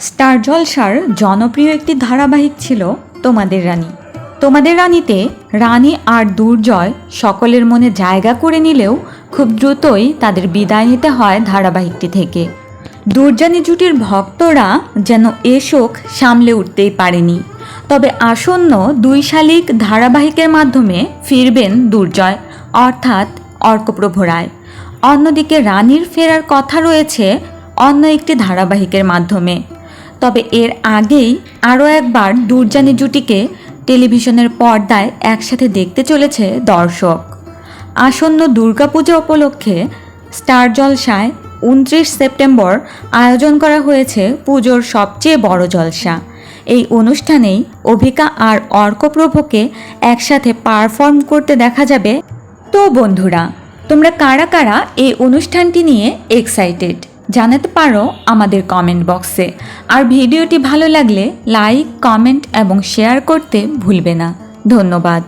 Star জলসার জনপ্রিয় একটি ধারাবাহিক ছিল তোমাদের রানী। তোমাদের রানীতে রানী আর দুর্জয় সকলের মনে জায়গা করে নিলেও খুব দ্রুতই তাদের বিদায় নিতে হয় ধারাবাহিকটি থেকে। দুর্জানি জুটির ভক্তরা যেন এ শোক সামলে উঠতেই পারেনি। তবে আসন্ন দুই শালিক ধারাবাহিকের মাধ্যমে ফিরবেন দুর্জয়, অর্থাৎ অর্কপ্রভ রায়। অন্যদিকে রানীর ফেরার কথা রয়েছে অন্য একটি ধারাবাহিকের মাধ্যমে। তবে এর আগেই আরও একবার দুর্জানি জুটিকে টেলিভিশনের পর্দায় একসাথে দেখতে চলেছে দর্শক। আসন্ন দুর্গাপূজা উপলক্ষে স্টার জলসায় উনত্রিশ সেপ্টেম্বর আয়োজন করা হয়েছে পুজোর সবচেয়ে বড় জলসা। এই অনুষ্ঠানেই অভিকা আর অর্কপ্রভকে একসাথে পারফর্ম করতে দেখা যাবে। তো বন্ধুরা, তোমরা কারা কারা এই অনুষ্ঠানটি নিয়ে এক্সাইটেড? জানাতে পারো আমাদের কমেন্ট বক্সে আর ভিডিওটি ভালো লাগলে লাইক কমেন্ট এবং শেয়ার করতে ভুলবে না। ধন্যবাদ।